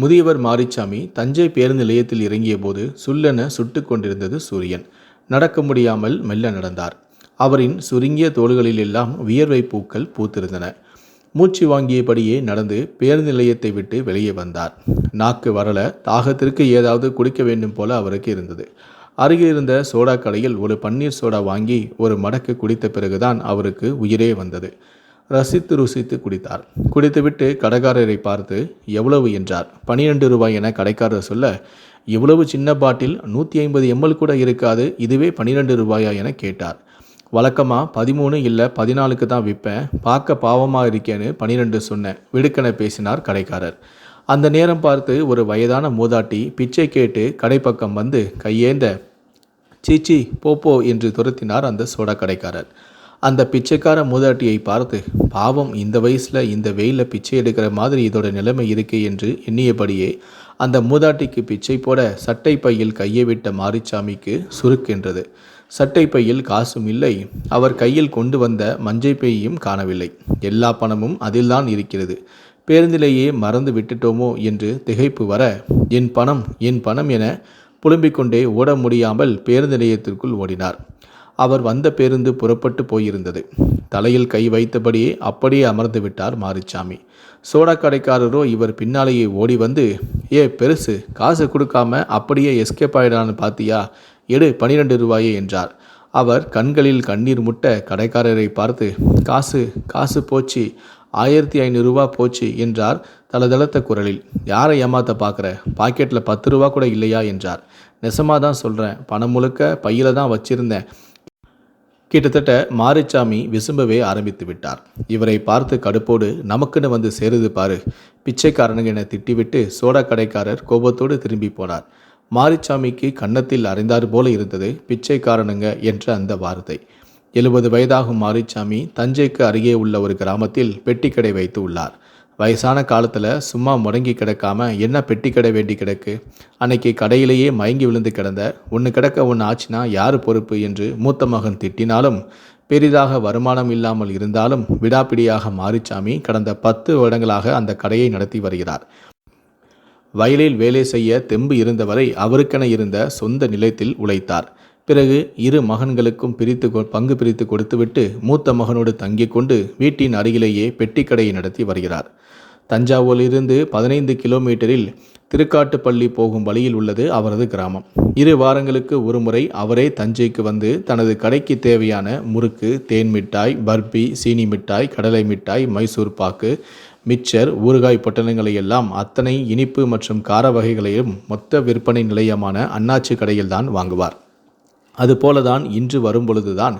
முதியவர் மாரிச்சாமி தஞ்சை பேருந்து நிலையத்தில் இறங்கிய போது சுல்லென சுட்டு கொண்டிருந்தது சூரியன். நடக்க முடியாமல் மெல்ல நடந்தார். அவரின் சுருங்கிய தோள்களில் எல்லாம் வியர்வை பூக்கள் பூத்திருந்தன. மூச்சு வாங்கியபடியே நடந்து பேருந்து நிலையத்தை விட்டு வெளியே வந்தார். நாக்கு வரல தாகத்திற்கு ஏதாவது குடிக்க வேண்டும் போல அவருக்கு இருந்தது. அருகில் இருந்த சோடா கடையில் ஒரு பன்னீர் சோடா வாங்கி ஒரு மடக்கு குடித்த பிறகுதான் அவருக்கு உயிரே வந்தது. ரசித்து ருசித்து குடித்தார். குடித்துவிட்டு கடைக்காரரை பார்த்து எவ்வளவு? என்றார். பனிரெண்டு ரூபாய் என கடைக்காரர் சொல்ல இவ்வளவு சின்ன பாட்டில் நூற்றி ஐம்பது எம்எல் கூட இருக்காது இதுவே பனிரெண்டு ரூபாயா? என கேட்டார். வழக்கமாக பதிமூணு இல்லை பதினாலுக்கு தான் விற்பேன். பார்க்க பாவமாக இருக்கேன்னு பனிரெண்டு சொன்னேன் விடுக்கென பேசினார் கடைக்காரர். அந்த நேரம் பார்த்து ஒரு வயதான மூதாட்டி பிச்சை கேட்டு கடைப்பக்கம் வந்து கையேந்த சீச்சி போ போ என்று துரத்தினார் அந்த சோடா கடைக்காரர். அந்த பிச்சைக்கார மூதாட்டியை பார்த்து பாவம் இந்த வயசில் இந்த வெயிலில் பிச்சை எடுக்கிற மாதிரி இதோட நிலைமை இருக்கே என்று எண்ணியபடியே அந்த மூதாட்டிக்கு பிச்சை போட சட்டை பையில் கையை விட்ட மாரிச்சாமிக்கு சுருக்கென்றது சட்டை பையில் காசும் இல்லை. அவர் கையில் கொண்டு வந்த மஞ்சை பையையும் காணவில்லை. எல்லா பணமும் அதில்தான் இருக்கிறது. பேருந்திலேயே மறந்து விட்டுட்டோமோ என்று திகைப்பு வர என் பணம் என் பணம் என புலம்பிக் கொண்டே ஓட முடியாமல் பேருந்து நிலையத்திற்குள் ஓடினார். அவர் வந்த பேருந்து புறப்பட்டு போயிருந்தது. தலையில் கை வைத்தபடியே அப்படியே அமர்ந்து விட்டார் மாரிச்சாமி. சோடா கடைக்காரரோ இவர் பின்னாலேயே ஓடி வந்து ஏ பெருசு காசு கொடுக்காம அப்படியே எஸ்கேப் ஆயிடான்னு பார்த்தியா எடு பனிரெண்டு ரூபாயே என்றார். அவர் கண்களில் கண்ணீர் முட்ட கடைக்காரரை பார்த்து காசு காசு போச்சு ஆயிரத்தி ஐநூறுரூவா போச்சு என்றார் தளதளத்த குரலில். யாரை ஏமாத்த பார்க்குற பாக்கெட்டில் பத்து ரூபா கூட இல்லையா? என்றார். நெசமாக தான் சொல்கிறேன் பணம் முழுக்க பையில் தான் வச்சிருந்தேன். கிட்டத்தட்ட மாரிச்சாமி விசும்பவே ஆரம்பித்து விட்டார். இவரை பார்த்து கடுப்போடு நமக்குன்னு வந்து சேருது பாரு. பிச்சைக்காரனுங்க என திட்டிவிட்டு சோடா கடைக்காரர் கோபத்தோடு திரும்பி போனார். மாரிச்சாமிக்கு கன்னத்தில் அறைந்தார் போல இருந்தது பிச்சைக்காரனுங்க என்ற அந்த வார்த்தை. எழுபது வயதாகும் மாரிச்சாமி தஞ்சைக்கு அருகே உள்ள ஒரு கிராமத்தில் பெட்டிக்கடை வைத்து உள்ளார். வயசான காலத்தில் சும்மா முடங்கி கிடக்காம என்ன பெட்டி கடை வேண்டி கிடக்கு? அன்னைக்கு கடையிலேயே மயங்கி விழுந்து கிடந்த ஒன்று கிடக்க ஒன்று ஆச்சுன்னா யார் பொறுப்பு என்று மூத்த மகன் திட்டினாலும் பெரிதாக வருமானம் இல்லாமல் இருந்தாலும் விடாப்பிடியாக மாரிச்சாமி கடந்த பத்து வருடங்களாக அந்த கடையை நடத்தி வருகிறார். வயலில் வேலை செய்ய தெம்பு இருந்தவரை அவருக்கென இருந்த சொந்த நிலத்தில் உழைத்தார். பிறகு இரு மகன்களுக்கும் பிரித்து கொ- பங்கு பிரித்து கொடுத்துவிட்டு மூத்த மகனோடு தங்கிக் கொண்டு வீட்டின் அருகிலேயே பெட்டிக்கடையை நடத்தி வருகிறார். தஞ்சாவூரிலிருந்து பதினைந்து கிலோமீட்டரில் திருக்காட்டுப்பள்ளி போகும் வழியில் உள்ளது அவரது கிராமம். இரு வாரங்களுக்கு ஒருமுறை அவரே தஞ்சைக்கு வந்து தனது கடைக்கு தேவையான முறுக்கு தேன் மிட்டாய் பர்பி சீனி மிட்டாய் கடலை மிட்டாய் மைசூர் பாக்கு மிச்சர் ஊறுகாய் பொட்டலங்களை எல்லாம் அத்தனை இனிப்பு மற்றும் கார வகைகளையும் மொத்த விற்பனை நிலையமான அண்ணாச்சி கடையில்தான் வாங்குவார். அதுபோலதான் இன்று வரும்பொழுதுதான்.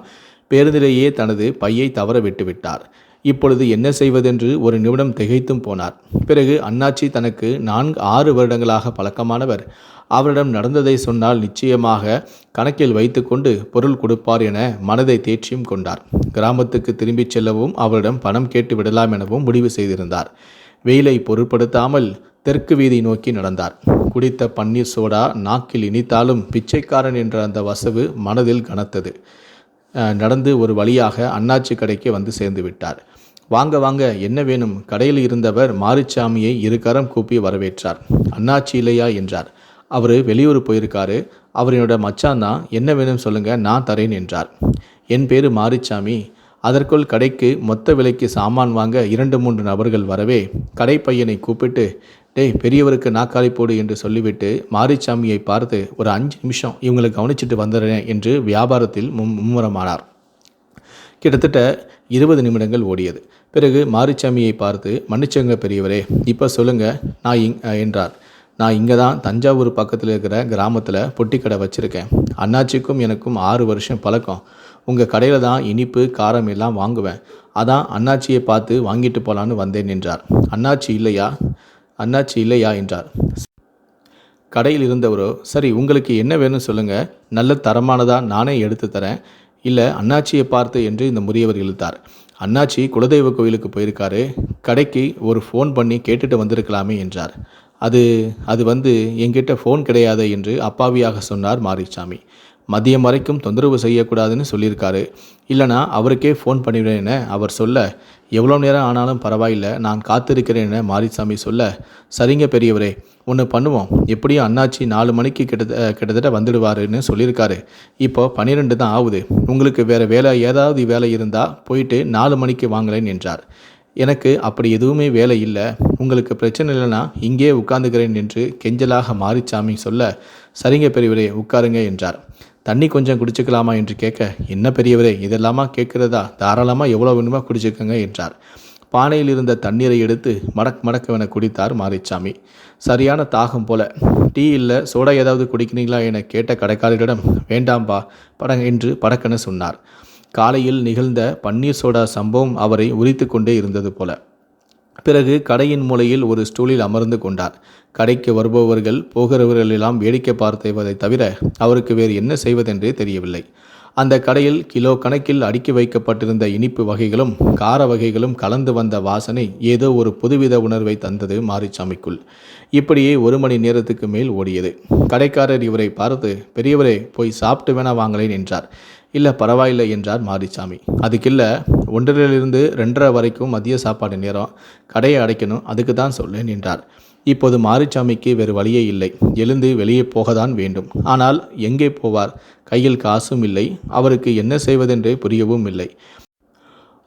பேருந்திலேயே தனது பையை தவற விட்டுவிட்டார். இப்பொழுது என்ன செய்வதென்று ஒரு நிமிடம் திகைத்தும் போனார். பிறகு அண்ணாச்சி தனக்கு நான்கு ஆறு வருடங்களாக பழக்கமானவர். அவரிடம் நடந்ததை சொன்னால் நிச்சயமாக கணக்கில் வைத்துக்கொண்டு பொருள் கொடுப்பார் என மனதை தேர்ச்சியும் கொண்டார். கிராமத்துக்கு திரும்பிச் செல்லவும் அவரிடம் பணம் கேட்டு விடலாம் எனவும் முடிவு செய்திருந்தார். வெயிலை பொருட்படுத்தாமல் தெற்கு வீதி நோக்கி நடந்தார். குடித்த பன்னீர் சோடா நாக்கில் இனித்தாலும் பிச்சைக்காரன் என்ற அந்த வசவு மனதில் கனத்தது. நடந்து ஒரு வழியாக அண்ணாச்சி கடைக்கு வந்து சேர்ந்து விட்டார். வாங்க வாங்க என்ன வேணும்? கடையில் இருந்தவர் மாரிச்சாமியை இரு கரம் கூப்பி வரவேற்றார். அண்ணாச்சி இல்லையா? என்றார். அவர் வெளியூர் போயிருக்காரு. அவர் என்னோட மச்சான் தான் என்ன வேணும் சொல்லுங்க நான் தரேன் என்றார். என் பேர் மாரிச்சாமி. அதற்குள் கடைக்கு மொத்த விலைக்கு சாமான் வாங்க இரண்டு மூன்று நபர்கள் வரவே கடை பையனை கூப்பிட்டு டேய் பெரியவருக்கு நாக்காளி போடு என்று சொல்லிவிட்டு மாரிச்சாமியை பார்த்து ஒரு அஞ்சு நிமிஷம் இவங்களை கவனிச்சிட்டு வந்துடுறேன் என்று வியாபாரத்தில் மும் மும்முரமானார். கிட்டத்தட்ட இருபது நிமிடங்கள் ஓடியது. பிறகு மாரிச்சாமியை பார்த்து மன்னிச்சங்க பெரியவரே இப்போ சொல்லுங்க நான் இங் என்றார். நான் இங்கே தான் தஞ்சாவூர் பக்கத்தில் இருக்கிற கிராமத்தில் பொட்டிக்கடை வச்சுருக்கேன். அண்ணாச்சிக்கும் எனக்கும் ஆறு வருஷம் பழக்கம். உங்கள் கடையில் தான் இனிப்பு காரம் எல்லாம் வாங்குவேன். அதான் அண்ணாச்சியை பார்த்து வாங்கிட்டு போகலான்னு வந்தேன் என்றார். அண்ணாச்சி இல்லையா? அண்ணாச்சி இல்லையா என்றார். கடையில் இருந்தவரோ சரி உங்களுக்கு என்ன வேணும் சொல்லுங்கள் நல்ல தரமானதாக நானே எடுத்து தரேன். இல்லை அண்ணாச்சியை பார்த்து என்று இந்த முதியவர் இழுத்தார். அண்ணாச்சி குலதெய்வ கோயிலுக்கு போயிருக்காரு. கடைக்கு ஒரு ஃபோன் பண்ணி கேட்டுட்டு வந்திருக்கலாமே என்றார். அது அது வந்து என்கிட்ட ஃபோன் கிடையாது என்று அப்பாவியாக சொன்னார் மாரிசாமி மதியம் வரைக்கும் தொந்தரவு செய்யக்கூடாதுன்னு சொல்லியிருக்காரு. இல்லைனா அவருக்கே ஃபோன் பண்ணிவிடுறேன்னு அவர் சொல்ல எவ்வளோ நேரம் ஆனாலும் பரவாயில்ல நான் காத்திருக்கிறேன்னு மாரிசாமி சொல்ல சரிங்க பெரியவரே ஒன்று பண்ணுவோம். எப்படியும் அண்ணாச்சி நாலு மணிக்கு கிட்ட கிட்டத்தட்ட வந்துடுவாருன்னு சொல்லியிருக்காரு. இப்போ பன்னிரெண்டு தான் ஆகுது. உங்களுக்கு வேறு வேலை ஏதாவது வேலை இருந்தால் போயிட்டு நாலு மணிக்கு வாங்கலேன் என்றார். எனக்கு அப்படி எதுவுமே வேலை இல்லை. உங்களுக்கு பிரச்சனை இல்லைன்னா இங்கே உட்கார்ந்துக்கிறேன் என்று கெஞ்சலாக மாரிச்சாமி சொல்ல சரிங்க பெரியவரே உட்காருங்க என்றார். தண்ணி கொஞ்சம் குடிச்சுக்கலாமா என்று கேட்க என்ன பெரியவரே இதெல்லாமா கேட்குறதா? தாராளமாக எவ்வளோ வேணுமோ குடிச்சுக்கங்க என்றார். பானையில் இருந்த தண்ணீரை எடுத்து மடக் மடக்கவென குடித்தார் மாரிச்சாமி. சரியான தாகம் போல டீ இல்லை சோடா ஏதாவது குடிக்கிறீங்களா? என கேட்ட கடைக்காரரிடம் வேண்டாம்பா பட என்று படக்கென சொன்னார். காலையில் நிகழ்ந்த பன்னீர் சோடா சம்பவம் அவரை உரித்து கொண்டே இருந்தது போல. பிறகு கடையின் மூலையில் ஒரு ஸ்டூலில் அமர்ந்து கொண்டார். கடைக்கு வருபவர்கள் போகிறவர்கள் எல்லாம் வேடிக்கை பார்த்துவதை தவிர அவருக்கு வேறு என்ன செய்வதென்றே தெரியவில்லை. அந்த கடையில் கிலோ கணக்கில் அடுக்கி வைக்கப்பட்டிருந்த இனிப்பு வகைகளும் கார வகைகளும் கலந்து வந்த வாசனை ஏதோ ஒரு புதுவித உணர்வை தந்தது மாரிச்சாமிக்குள். இப்படியே ஒரு மணி நேரத்துக்கு மேல் ஓடியது. கடைக்காரர் இவரை பார்த்து பெரியவரே போய் சாப்பிட்டு வேணா வாங்களேன் என்றார். இல்லை பரவாயில்லை என்றார் மாரிசாமி அதுக்கில்ல ஒன்றரிலிருந்து ரெண்டரை வரைக்கும் மதிய சாப்பாடு நேரம் கடையை அடைக்கணும் அதுக்கு தான் சொல்லேன் என்றார். இப்போது மாரிச்சாமிக்கு வேறு வழியே இல்லை. எழுந்து வெளியே போகத்தான் வேண்டும். ஆனால் எங்கே போவார்? கையில் காசும் இல்லை. அவருக்கு என்ன செய்வதென்றே புரியவும் இல்லை.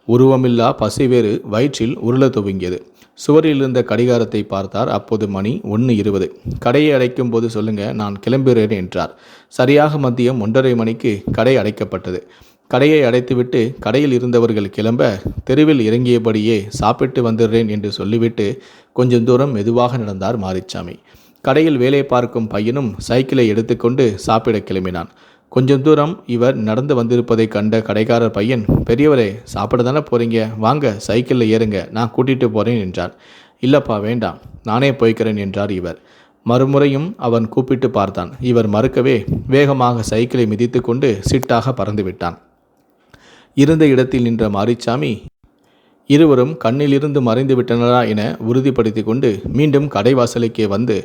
உருவமில்லா பசி வேறு வயிற்றில் உருள துவங்கியது. சுவரில் இருந்த கடிகாரத்தை பார்த்தார். அப்போது மணி ஒன்று இருபது. கடையை அடைக்கும் போது சொல்லுங்க நான் கிளம்புகிறேன் என்றார். சரியாக மதியம் ஒன்றரை மணிக்கு கடை அடைக்கப்பட்டது. கடையை அடைத்துவிட்டு கடையில் இருந்தவர்கள் கிளம்ப தெருவில் இறங்கியபடியே சாப்பிட்டு வந்துடுறேன் என்று சொல்லிவிட்டு கொஞ்சம் தூரம் மெதுவாக நடந்தார் மாரிச்சாமி. கடையில் வேலை பார்க்கும் பையனும் சைக்கிளை எடுத்துக்கொண்டு சாப்பிட கிளம்பினான். கொஞ்சம் தூரம் இவர் நடந்து வந்திருப்பதை கண்ட கடைக்காரர் பையன் பெரியவரே சாப்பிட தானே போகிறீங்க வாங்க சைக்கிளில் ஏறுங்க. நான் கூட்டிகிட்டு போகிறேன் என்றார். இல்லப்பா வேண்டாம். நானே போய்க்கிறேன் என்றார் இவர். மறுமுறையும் அவன் கூப்பிட்டு பார்த்தான். இவர் மறுக்கவே வேகமாக சைக்கிளை மிதித்து கொண்டு சிட்டாக பறந்து விட்டான் இருந்த இடத்தில் நின்ற மாரிச்சாமி இருவரும் கண்ணிலிருந்து மறைந்து விட்டனரா என உறுதிப்படுத்தி கொண்டு மீண்டும் கடைவாசலுக்கே வந்து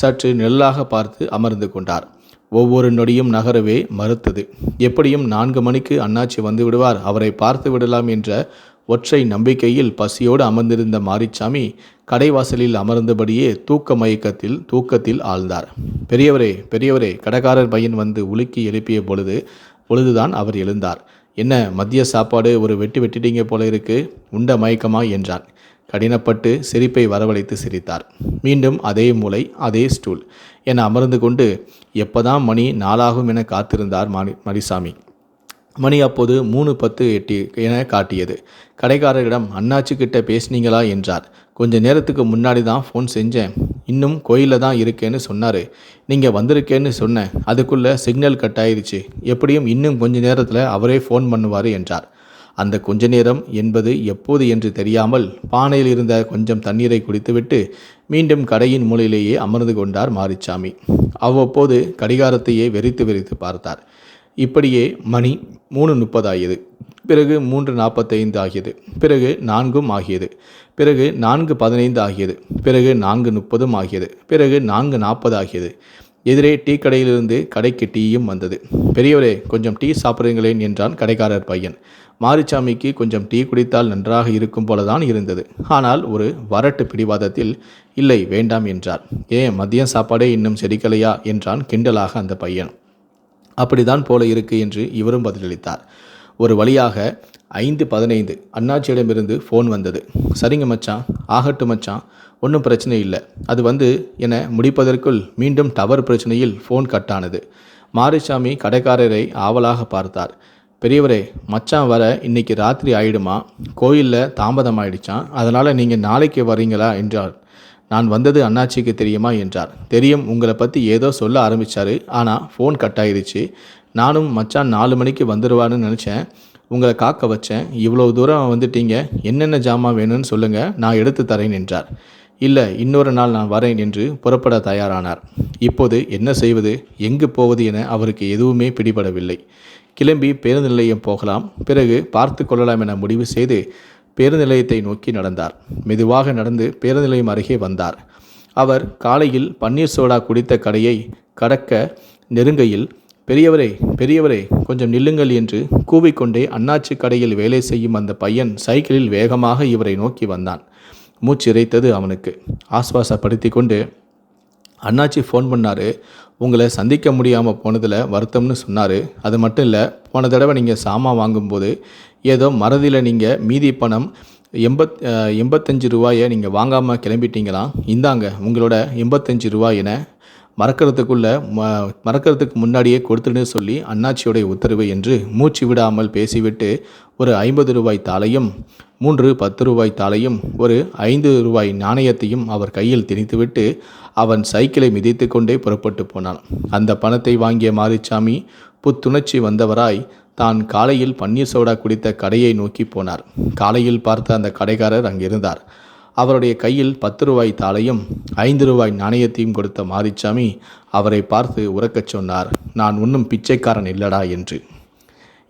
சற்று நெல்லாக பார்த்து அமர்ந்து கொண்டார். ஒவ்வொரு நொடியும் நகரவே மறுத்தது. எப்படியும் நான்கு மணிக்கு அண்ணாச்சி வந்து விடுவார் அவரை பார்த்து விடலாம் என்ற ஒற்றை நம்பிக்கையில் பசியோடு அமர்ந்திருந்த மாரிச்சாமி கடைவாசலில் அமர்ந்தபடியே தூக்க மயக்கத்தில் தூக்கத்தில் ஆழ்ந்தார். பெரியவரே பெரியவரே கடைக்காரர் பையன் வந்து உலுக்கி எழுப்பிய பொழுது பொழுதுதான் அவர் எழுந்தார். என்ன மதிய சாப்பாடு ஒரு வெட்டி வெட்டிட்டீங்க போல இருக்கு? உண்ட மயக்கமா? என்றான். கடினப்பட்டு சிரிப்பை வரவழைத்து சிரித்தார். மீண்டும் அதே மூளை அதே ஸ்டூல். என அமர்ந்து கொண்டு எப்போதான் மணி நாளாகும் என காத்திருந்தார் மணி மணிசாமி. மணி அப்போது மூணு பத்து எட்டி என காட்டியது. கடைக்காரரிடம் அண்ணாச்சி கிட்ட பேசுனீங்களா? என்றார். கொஞ்ச நேரத்துக்கு முன்னாடி தான் ஃபோன் செஞ்சேன். இன்னும் கோயிலில் தான் இருக்கேன்னு சொன்னார். நீங்கள் வந்திருக்கேன்னு சொன்னேன். அதுக்குள்ளே சிக்னல் கட் ஆயிடுச்சு எப்படியும் இன்னும் கொஞ்ச நேரத்தில் அவரே ஃபோன் பண்ணுவார் என்றார். அந்த கொஞ்ச நேரம் என்பது எப்போது என்று தெரியாமல் பானையில் இருந்த கொஞ்சம் தண்ணீரை குடித்துவிட்டு மீண்டும் கடையின் மூலையிலேயே அமர்ந்து கொண்டார் மாரிச்சாமி. அவ்வப்போது கடிகாரத்தையே வெறித்து வெறித்து பார்த்தார். இப்படியே மணி மூணு முப்பதாகியது பிறகு மூன்று நாற்பத்தைந்து ஆகியது. பிறகு நான்கும் ஆகியது. பிறகு நான்கு பதினைந்து ஆகியது. பிறகு நான்கு முப்பதும் ஆகியது. பிறகு நான்கு நாற்பது ஆகியது. எதிரே டீ கடையிலிருந்து கடைக்கு டீயும் வந்தது. பெரியவரே கொஞ்சம் டீ சாப்பிடுங்களேன் என்றான் கடைக்காரர் பையன். மாரிச்சாமிக்கு கொஞ்சம் டீ குடித்தால் நன்றாக இருக்கும் போலதான் இருந்தது. ஆனால் ஒரு வரட்டு பிடிவாதத்தில் இல்லை வேண்டாம் என்றார். ஏன் மதியம் சாப்பாடே இன்னும் செடிக்கலையா? என்றான் கிண்டலாக அந்த பையன். அப்படிதான் போல இருக்கு என்று இவரும் பதிலளித்தார். ஒரு வழியாக ஐந்து பதினைந்து அண்ணாச்சியிடமிருந்து ஃபோன் வந்தது. சரிங்க மச்சான் ஆகட்டும் மச்சான் ஒன்றும் பிரச்சனை இல்லை. அது வந்து என முடிப்பதற்குள் மீண்டும் டவர் பிரச்சனையில் ஃபோன் கட்டானது மாரிசாமி கடைக்காரரை ஆவலாக பார்த்தார். பெரியவரே மச்சான் வர இன்னைக்கு ராத்திரி ஆயிடுமா? கோயிலில் தாமதம் ஆயிடுச்சான். அதனால் நீங்கள் நாளைக்கு வரீங்களா? என்றார். நான் வந்தது அண்ணாச்சிக்கு தெரியுமா? என்றார். தெரியும் உங்களை பற்றி ஏதோ சொல்ல ஆரம்பித்தார் ஆனால் ஃபோன் கட் ஆயிடுச்சு. நானும் மச்சான் நாலு மணிக்கு வந்துடுவான்னு நினச்சேன். உங்களை காக்க வச்சேன். இவ்வளோ தூரம் வந்துட்டீங்க. என்னென்ன ஜாமான் வேணும்னு சொல்லுங்கள் நான் எடுத்து தரேன் என்றார். இல்லை இன்னொரு நாள் நான் வரேன் என்று புறப்பட தயாரானார். இப்போது என்ன செய்வது? எங்கு போவது என அவருக்கு எதுவுமே பிடிபடவில்லை. கிளம்பி பேருந்து நிலையம் போகலாம். பிறகு பார்த்து கொள்ளலாம் என முடிவு செய்து பேருந்து நிலையத்தை நோக்கி நடந்தார். மெதுவாக நடந்து பேருந்து நிலையம் அருகே வந்தார். அவர் காலையில் பன்னீர் சோடா குடித்த கடையை கடக்க நெருங்கையில் பெரியவரே பெரியவரே கொஞ்சம் நில்லுங்கள் என்று கூவிக்கொண்டே அண்ணாச்சி கடையில் வேலை செய்யும் அந்த பையன் சைக்கிளில் வேகமாக இவரை நோக்கி வந்தான். மூச்சு இறைத்தது அவனுக்கு. ஆஸ்வாசப்படுத்தி கொண்டு அண்ணாச்சி ஃபோன் பண்ணார். உங்களை சந்திக்க முடியாமல் போனதில் வருத்தம்னு சொன்னார். அது மட்டும் இல்லை போன தடவை நீங்கள் சாமான் வாங்கும்போது ஏதோ மறதியில் நீங்கள் மீதி பணம் எண்பத் எண்பத்தஞ்சு ரூபாயை நீங்கள் வாங்காமல் கிளம்பிட்டீங்களாம் இந்தாங்க உங்களோட எண்பத்தஞ்சு ரூபாய் என மறக்கிறதுக்குள்ள ம மறக்கிறதுக்கு முன்னாடியே கொடுத்துடுன்னு சொல்லி அண்ணாச்சியோடைய உத்தரவு என்று மூச்சு விடாமல் பேசிவிட்டு ஒரு ஐம்பது ரூபாய் தாளையும் மூன்று பத்து ரூபாய் தாளையும் ஒரு ஐந்து ரூபாய் நாணயத்தையும் அவர் கையில் திணித்துவிட்டு அவன் சைக்கிளை மிதித்து கொண்டே புறப்பட்டு போனான். அந்த பணத்தை வாங்கிய மாரிச்சாமி புத்துணர்ச்சி வந்தவராய் தான் காலையில் பன்னீர் சோடா குடித்த கடையை நோக்கி போனார். காலையில் பார்த்த அந்த கடைக்காரர் அங்கிருந்தார். அவருடைய கையில் பத்து ரூபாய் தாளையும் ஐந்து ரூபாய் நாணயத்தையும் கொடுத்த மாரிச்சாமி அவரை பார்த்து உறக்கச் சொன்னார். நான் ஒன்றும் பிச்சைக்காரன் இல்லடா என்று.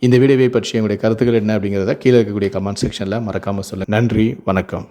இந்த வீடியோவை பற்றி எங்களுடைய கருத்துக்கள் என்ன அப்படிங்கிறத கீழே இருக்கக்கூடிய கமெண்ட் செக்ஷனில் மறக்காமல் சொல்லுங்கள் நன்றி வணக்கம்.